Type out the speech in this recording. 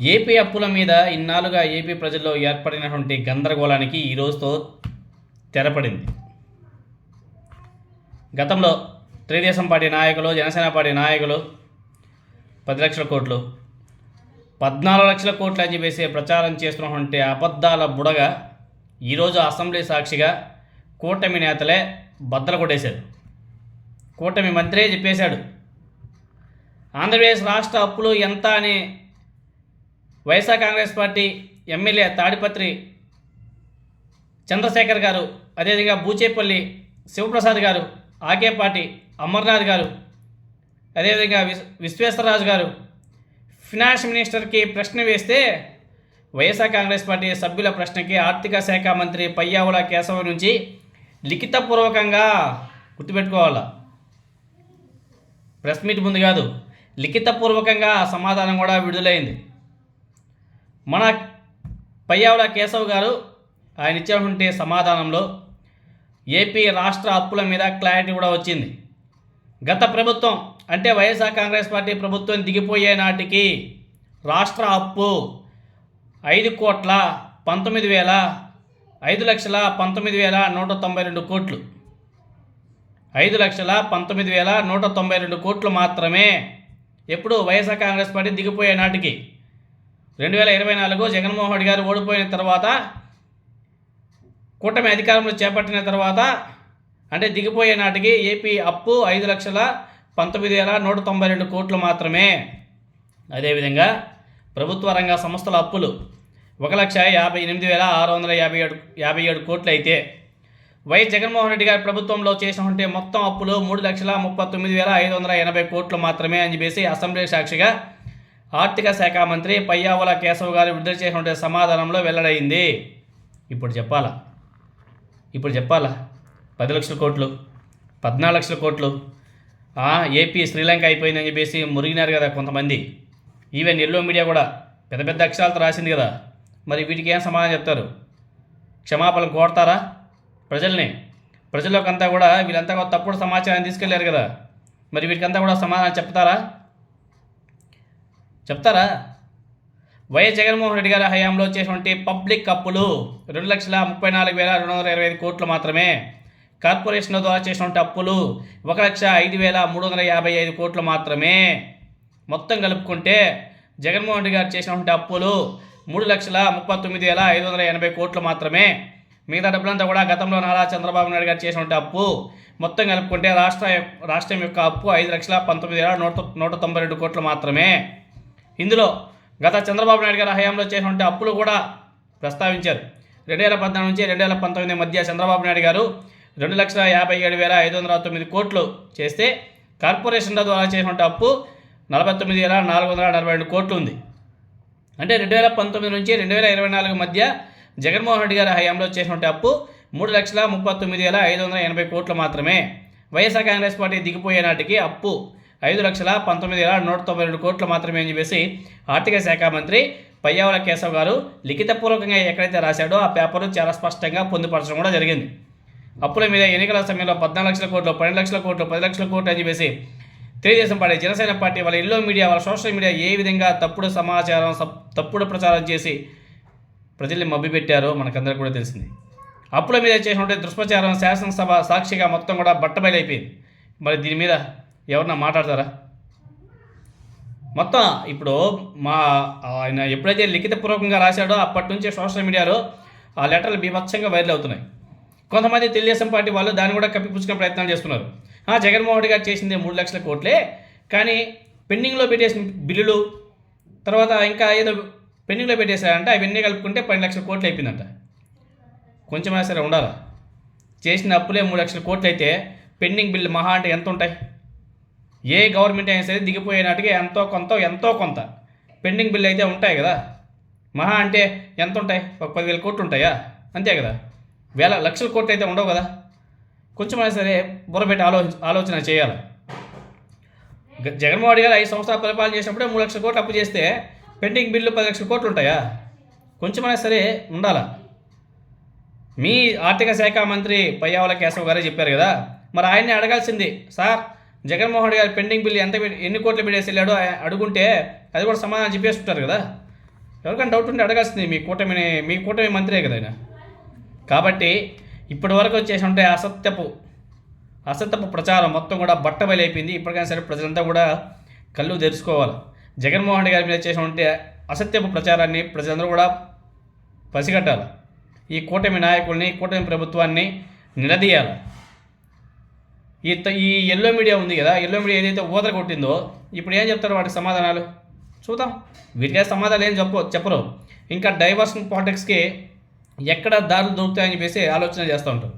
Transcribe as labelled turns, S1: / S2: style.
S1: AP అప్పుల మీద ఇన్నాళ్ళుగా ఏపీ ప్రజల్లో ఏర్పడినటువంటి గందరగోళానికి ఈ రోజుతో తెరపడింది. గతంలో తెలుగుదేశం పార్టీ నాయకులు జనసేన పార్టీ నాయకులు పది లక్షల కోట్లు పద్నాలుగు లక్షల కోట్లు అని చెప్పేసి ప్రచారం చేస్తున్నటువంటి అబద్ధాల బుడగ ఈరోజు అసెంబ్లీ సాక్షిగా కూటమి నేతలే బద్దలు కొట్టేశారు. కూటమి మంత్రే చెప్పేశాడు ఆంధ్రప్రదేశ్ రాష్ట్ర అప్పులు ఎంత అని వైఎస్ఆర్ కాంగ్రెస్ పార్టీ ఎమ్మెల్యే తాడిపత్రి చంద్రశేఖర్ గారు అదేవిధంగా బూచేపల్లి శివప్రసాద్ గారు ఆకేపాటి అమర్నాథ్ గారు అదేవిధంగా విశ్ విశ్వేశ్వరరాజు గారు. ఫినాన్స్ మినిస్టర్కి ప్రశ్న వేస్తే వైఎస్ఆర్ కాంగ్రెస్ పార్టీ సభ్యుల ప్రశ్నకి ఆర్థిక శాఖ మంత్రి పయ్యావుల కేశవ నుంచి లిఖితపూర్వకంగా గుర్తుపెట్టుకోవాలా? ప్రెస్ మీట్ ముందు కాదు లిఖితపూర్వకంగా సమాధానం కూడా విడుదలైంది. మన పయ్యావుల కేశవ్ గారు ఆయన ఇచ్చినటువంటి సమాధానంలో ఏపీ రాష్ట్ర అప్పుల మీద క్లారిటీ కూడా వచ్చింది. గత ప్రభుత్వం అంటే వైఎస్ఆర్ కాంగ్రెస్ పార్టీ ప్రభుత్వం దిగిపోయే నాటికి రాష్ట్ర అప్పు ఐదు కోట్ల పంతొమ్మిది వేల ఐదు లక్షల పంతొమ్మిది వేల నూట తొంభై రెండు కోట్లు. ఐదు లక్షల పంతొమ్మిది వేల నూట తొంభై రెండు కోట్లు మాత్రమే ఎప్పుడు వైఎస్ఆర్ కాంగ్రెస్ పార్టీ దిగిపోయే నాటికి రెండు వేల ఇరవై నాలుగు జగన్మోహన్ రెడ్డి గారు ఓడిపోయిన తర్వాత కూటమి అధికారంలో చేపట్టిన తర్వాత అంటే దిగిపోయే నాటికి ఏపీ అప్పు ఐదు లక్షల పంతొమ్మిది వేల నూట తొంభై రెండు కోట్లు మాత్రమే. అదేవిధంగా ప్రభుత్వ రంగ సంస్థల అప్పులు ఒక లక్ష యాభై ఎనిమిది వేల ఆరు వందల యాభై ఏడు యాభై ఏడు కోట్లు అయితే వైఎస్ జగన్మోహన్ రెడ్డి గారి ప్రభుత్వంలో చేసినటువంటి మొత్తం అప్పులు మూడు లక్షల ముప్పై తొమ్మిది వేల ఐదు వందల ఎనభై కోట్లు మాత్రమే అని చెప్పేసి అసెంబ్లీ సాక్షిగా ఆర్థిక శాఖ మంత్రి పయ్యావుల కేశవ్ గారు విడుదల చేసినటువంటి సమాధానంలో వెల్లడైంది. ఇప్పుడు చెప్పాలా? ఇప్పుడు చెప్పాలా? పది లక్షల కోట్లు పద్నాలుగు లక్షల కోట్లు. ఏపీ శ్రీలంక అయిపోయిందని చెప్పేసి మురిగినారు కదా కొంతమంది. ఈవెన్ ఎల్లో మీడియా కూడా పెద్ద పెద్ద అక్షరాలతో రాసింది కదా. మరి వీటికి ఏం సమాధానం చెప్తారు? క్షమాపణలు కోరతారా? ప్రజల్ని? ప్రజలకంతా కూడా వీళ్ళంతా కూడా తప్పుడు సమాచారం తీసుకెళ్ళారు కదా. మరి వీటికంతా కూడా సమాధానం చెప్తారా? చెప్తారా? వైఎస్ జగన్మోహన్ రెడ్డి గారి హయాంలో చేసినటువంటి పబ్లిక్ అప్పులు రెండు లక్షల ముప్పై నాలుగు వేల రెండు వందల ఇరవై ఐదు కోట్లు మాత్రమే. కార్పొరేషన్ల ద్వారా చేసినటువంటి అప్పులు ఒక లక్ష ఐదు వేల మూడు వందల యాభై ఐదు కోట్లు మాత్రమే. మొత్తం కలుపుకుంటే జగన్మోహన్ రెడ్డి గారు చేసినటువంటి అప్పులు మూడు లక్షల ముప్పై తొమ్మిది వేల ఐదు వందల ఎనభై కోట్లు మాత్రమే. మిగతా డబ్బులంతా కూడా గతంలో నారా చంద్రబాబు నాయుడు గారు చేసినటువంటి అప్పు. మొత్తం కలుపుకుంటే రాష్ట్ర రాష్ట్రం యొక్క అప్పు ఐదు లక్షల పంతొమ్మిది వేల నూట నూట తొంభై రెండు కోట్లు మాత్రమే. ఇందులో గత చంద్రబాబు నాయుడు గారి హయాంలో చేసినటువంటి అప్పులు కూడా ప్రస్తావించారు. రెండు వేల పద్నాలుగు నుంచి రెండు వేల పంతొమ్మిది మధ్య చంద్రబాబు నాయుడు గారు రెండు లక్షల యాభై ఏడు వేల ఐదు వందల తొమ్మిది కోట్లు చేస్తే కార్పొరేషన్ల ద్వారా చేసినటువంటి అప్పు నలభై తొమ్మిది వేల నాలుగు వందల నలభై రెండు కోట్లు ఉంది. అంటే రెండు వేల పంతొమ్మిది నుంచి రెండు వేల ఇరవై నాలుగు మధ్య జగన్మోహన్ రెడ్డి గారి హయాంలో చేసినటువంటి అప్పు మూడు లక్షల ముప్పై తొమ్మిది వేల ఐదు వందల ఎనభై కోట్లు మాత్రమే. వైఎస్ఆర్ కాంగ్రెస్ పార్టీ దిగిపోయే నాటికి అప్పు ఐదు లక్షల పంతొమ్మిది వేల నూట తొంభై రెండు కోట్లు మాత్రమే అని చెప్పేసి ఆర్థిక శాఖ మంత్రి పయ్యావుల కేశవ్ గారు లిఖితపూర్వకంగా ఎక్కడైతే రాశాడో ఆ పేపర్ చాలా స్పష్టంగా పొందుపరచడం కూడా జరిగింది. అప్పుల మీద ఎన్నికల సమయంలో పద్నాలుగు లక్షల కోట్లు పన్నెండు లక్షల కోట్లు పది లక్షల కోట్లు అని చెప్పేసి తెలుగుదేశం పార్టీ జనసేన పార్టీ వాళ్ళ ఇల్లో మీడియా వాళ్ళ సోషల్ మీడియా ఏ విధంగా తప్పుడు సమాచారం సప్- తప్పుడు ప్రచారం చేసి ప్రజల్ని మభ్యపెట్టారో మనకందరికీ కూడా తెలిసింది. అప్పుల మీద చేసినటువంటి దుష్ప్రచారం శాసనసభ సాక్షిగా మొత్తం కూడా బట్టబయలైపోయింది. మరి దీని మీద ఎవరన్నా మాట్లాడతారా? మొత్తం ఇప్పుడు మా ఆయన ఎప్పుడైతే లిఖితపూర్వకంగా రాశాడో అప్పటి నుంచి సోషల్ మీడియాలో ఆ లెటర్లు బీభత్సంగా వైరల్ అవుతున్నాయి. కొంతమంది తెలుగుదేశం పార్టీ వాళ్ళు దాన్ని కూడా కప్పిపుచ్చుకునే ప్రయత్నాలు చేస్తున్నారు. ఆ, జగన్మోహన్ రెడ్డి గారు చేసింది మూడు లక్షల కోట్లే కానీ పెండింగ్లో పెట్టేసిన బిల్లులు తర్వాత ఇంకా ఏదో పెండింగ్లో పెట్టేశారంట అవన్నీ కలుపుకుంటే పన్నెండు లక్షల కోట్లు అయిపోయిందంట. కొంచెమైనా సరే ఉండాలా? చేసిన అప్పులే మూడు లక్షల కోట్లు అయితే పెండింగ్ బిల్లు మహా అంటే ఎంత ఉంటాయి? ఏ గవర్నమెంట్ అయినా సరే దిగిపోయే నాటికి ఎంతో కొంత ఎంతో కొంత పెండింగ్ బిల్లు అయితే ఉంటాయి కదా. మహా అంటే ఎంత ఉంటాయి? ఒక పదివేల కోట్లు ఉంటాయా? అంతే కదా. వేల లక్షల కోట్లు అయితే ఉండవు కదా. కొంచెమైనా సరే బుర్రపెట్టి ఆలోచన ఆలోచన చేయాలి. జగన్మోహన్ గారు ఐదు సంవత్సరాలు పరిపాలన చేసినప్పుడే మూడు లక్షల కోట్లు అప్పు చేస్తే పెండింగ్ బిల్లు పది లక్షల కోట్లు ఉంటాయా? కొంచెమైనా సరే ఉండాలా? మీ ఆర్థిక శాఖ మంత్రి పయ్యావల కేశవ్ గారే చెప్పారు కదా. మరి ఆయన్ని అడగాల్సింది సార్ జగన్మోహన్ రెడ్డి గారు పెండింగ్ బిల్లు ఎంత ఎన్ని కోట్లు పెట్టేసి వెళ్ళాడో అడుగుంటే అది కూడా సమాధానం చెప్పేస్తుంటారు కదా. ఎవరికైనా డౌట్ ఉంటే అడగాల్సింది మీ కూటమిని మీ కూటమి మంత్రే కదా ఆయన. కాబట్టి ఇప్పటి వరకు వచ్చేసి ఉంటే అసత్యపు అసత్యపు ప్రచారం మొత్తం కూడా బట్టబయలైపోయింది. ఇప్పటికైనా సరే ప్రజలంతా కూడా కళ్ళు తెరుచుకోవాలి. జగన్మోహన్ రెడ్డి గారి మీద చేసిన ఉంటే అసత్యపు ప్రచారాన్ని ప్రజలందరూ కూడా పసిగట్టాలి. ఈ కూటమి నాయకుల్ని కూటమి ప్రభుత్వాన్ని నిలదీయాలి. ఈ త- ఈ ఎల్లో మీడియా ఉంది కదా ఎల్లో మీడియా ఏదైతే ఊదర కొట్టిందో ఇప్పుడు ఏం చెప్తారు వాటికి సమాధానాలు? చూద్దాం. వీటికే సమాధానాలు ఏం చెప్పు చెప్పరు. ఇంకా డైవర్షన్ పాలిటిక్స్కి ఎక్కడ దారులు దొరుకుతాయని చెప్పేసి ఆలోచన చేస్తూ ఉంటారు.